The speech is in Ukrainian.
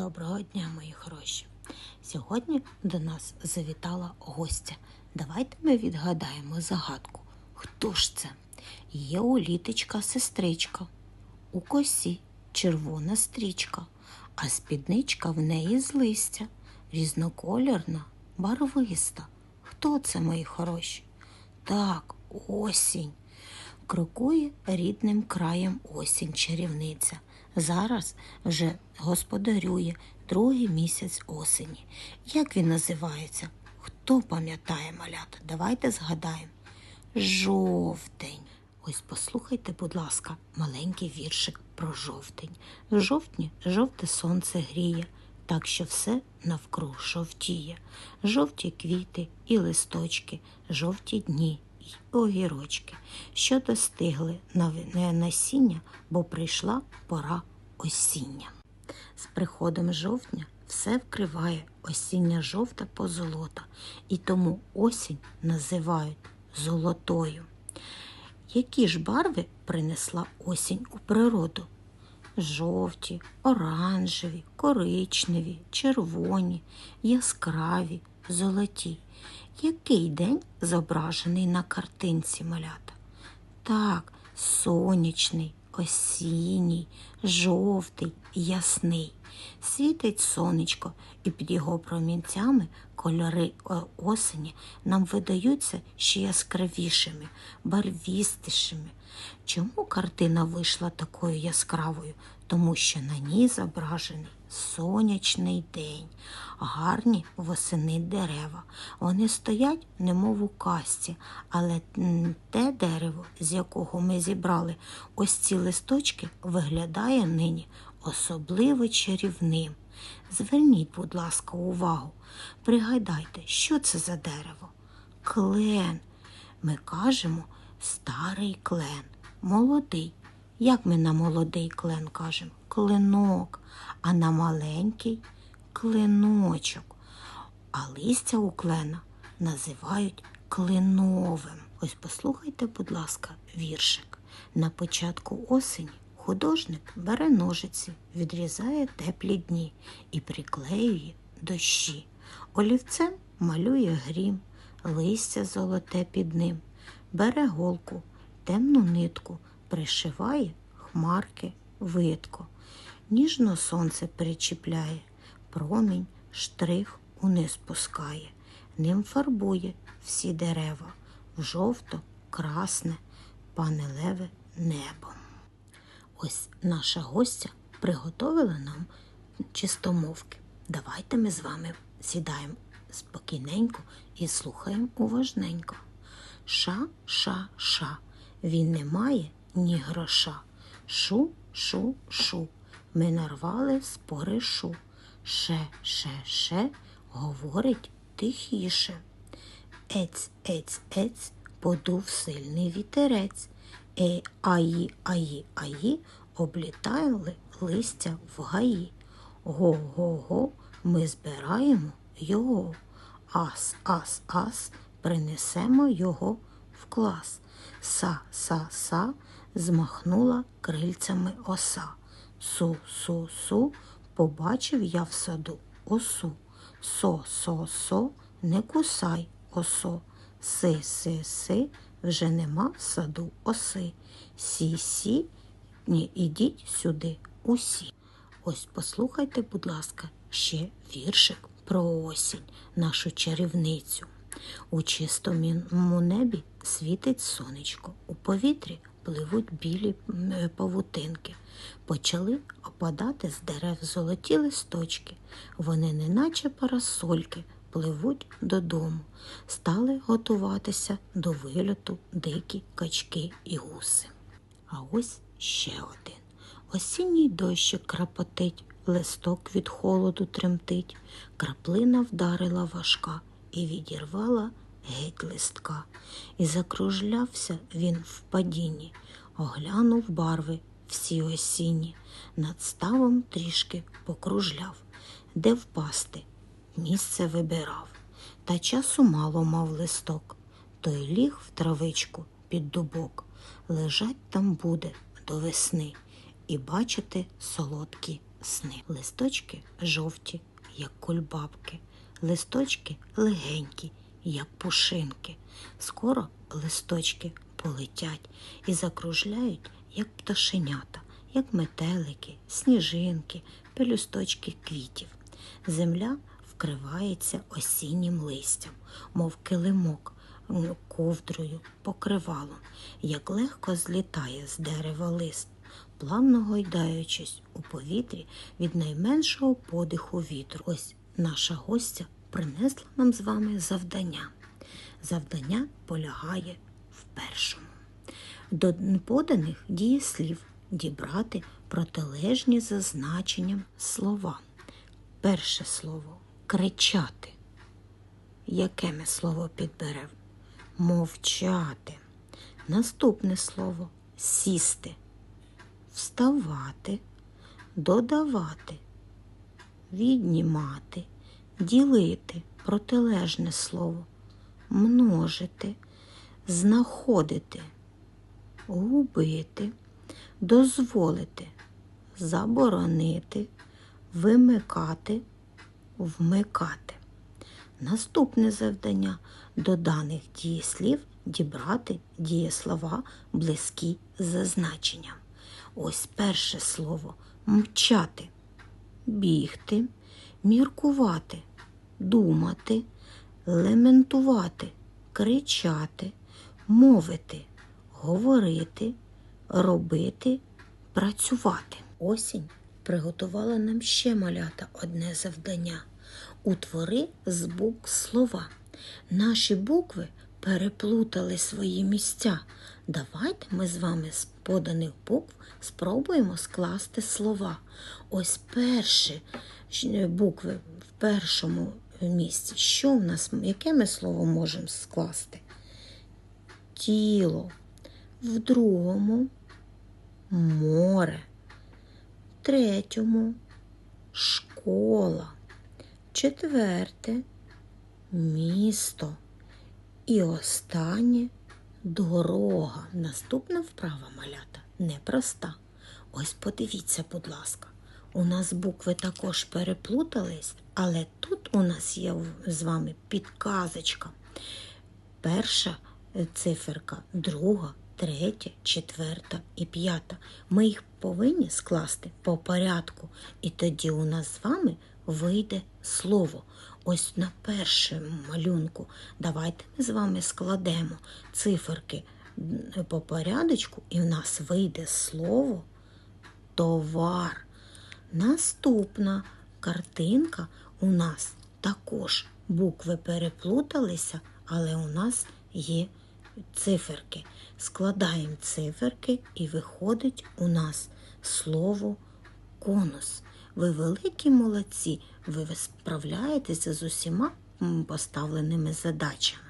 Доброго дня, мої хороші! Сьогодні до нас завітала гостя. Давайте ми відгадаємо загадку. Хто ж це? Є у літочка сестричка, у косі червона стрічка, а спідничка в неї з листя, різнокольорна, барвиста. Хто це, мої хороші? Так, осінь. Крокує рідним краєм осінь чарівниця. Зараз вже господарює другий місяць осені. Як він називається? Хто пам'ятає малята? Давайте згадаємо. Жовтень. Ось послухайте, будь ласка, маленький віршик про жовтень. В жовтні жовте сонце гріє, так що все навкруг жовтіє. Жовті квіти і листочки, жовті дні огірочки, що достигли на насіння, бо прийшла пора осіння. З приходом жовтня все вкриває осіння жовта позолота, і тому осінь називають золотою. Які ж барви принесла осінь у природу? Жовті, оранжеві, коричневі, червоні, яскраві, золоті. Який день зображений на картинці малята? Так, сонячний, осінній, жовтий, ясний. Світить сонечко, і під його промінцями кольори осені нам видаються ще яскравішими, барвістішими. Чому картина вийшла такою яскравою? Тому що на ній зображений сонячний день, гарні восени дерева. Вони стоять, немов у касті, але те дерево, з якого ми зібрали ось ці листочки, виглядає нині особливо чарівним. Зверніть, будь ласка, увагу. Пригадайте, що це за дерево? Клен. Ми кажемо старий клен, молодий. Як ми на молодий клен кажемо? Клинок, а на маленький клиночок. А листя у клена називають клиновим. Ось послухайте, будь ласка, віршик. На початку осені художник бере ножиці, відрізає теплі дні і приклеює дощі. Олівцем малює грім, листя золоте під ним, бере голку, темну нитку, пришиває хмарки видко. Ніжно сонце причіпляє, промінь, штрих униз пускає, ним фарбує всі дерева в жовто, красне, панелеве небо. Ось наша гостя приготовила нам чистомовки. Давайте ми з вами сідаємо спокійненько і слухаємо уважненько. Ша, ша, ша, він не має ні гроша. Шу, шу, шу. Ми нарвали споришу. Ше, ше, ше, говорить тихіше. Ець, ець, ець, подув сильний вітерець. Е, аї, аї, аї, облітали листя в гаї. Го-го-го, ми збираємо його. Ас, ас, ас, принесемо його в клас. Са, са, са, змахнула крильцями оса. Су, су, су, побачив я в саду осу. Со, со, со, не кусай осо. Си, си, си, вже нема в саду оси. Сі, сі, ні, ідіть сюди усі. Ось послухайте, будь ласка, ще віршик про осінь, нашу чарівницю. У чистому небі світить сонечко, у повітрі пливуть білі павутинки. Почали опадати з дерев золоті листочки. Вони, неначе парасольки, пливуть додому, стали готуватися до вильоту дикі качки і гуси. А ось ще один. Осінній дощик крапотить, листок від холоду тремтить, краплина вдарила важка і відірвала геть листка. І закружлявся він в падінні, оглянув барви всі осінні, над ставом трішки покружляв, де впасти, місце вибирав. Та часу мало мав листок, той ліг в травичку під дубок, лежать там буде до весни. І бачити солодкі сни. Листочки жовті, як кульбабки, листочки легенькі, як пушинки. Скоро листочки полетять і закружляють, як пташенята, як метелики, сніжинки, пелюсточки квітів. Земля вкривається осіннім листям, мов килимок, ковдрою, покривалом, як легко злітає з дерева лист, плавно гойдаючись у повітрі від найменшого подиху вітру. Ось наша гостя принесла нам з вами завдання. Завдання полягає в першому. До поданих дієслів дібрати протилежні за значенням слова. Перше слово кричати. Яке ми слово підберемо? Мовчати. Наступне слово сісти, вставати, додавати, віднімати, ділити протилежне слово, множити, знаходити, губити, дозволити, заборонити, вимикати, вмикати. Наступне завдання до даних дієслів дібрати дієслова близькі за значенням. Ось перше слово мчати, бігти, міркувати, думати, лементувати, кричати, мовити, говорити, робити, працювати. Осінь приготувала нам ще малята одне завдання. Утвори з букв слова. Наші букви переплутали свої місця. Давайте ми з вами з поданих букв спробуємо скласти слова. Ось перші букви в першому місці. Що в нас, яке ми слово можемо скласти? Тіло. В другому море. В третьому школа. Четверте місто. І останнє дорога. Наступна вправа малята непроста. Ось подивіться, будь ласка. У нас букви також переплутались, але тут у нас є з вами підказочка. Перша е, циферка, друга, третя, четверта і п'ята. Ми їх повинні скласти по порядку, і тоді у нас з вами вийде слово. Ось на першому малюнку. Давайте ми з вами складемо циферки по порядочку, і в нас вийде слово товар. Наступна картинка у нас також букви переплуталися, але у нас є циферки. Складаємо циферки і виходить у нас слово конус. Ви великі молодці, ви справляєтеся з усіма поставленими задачами.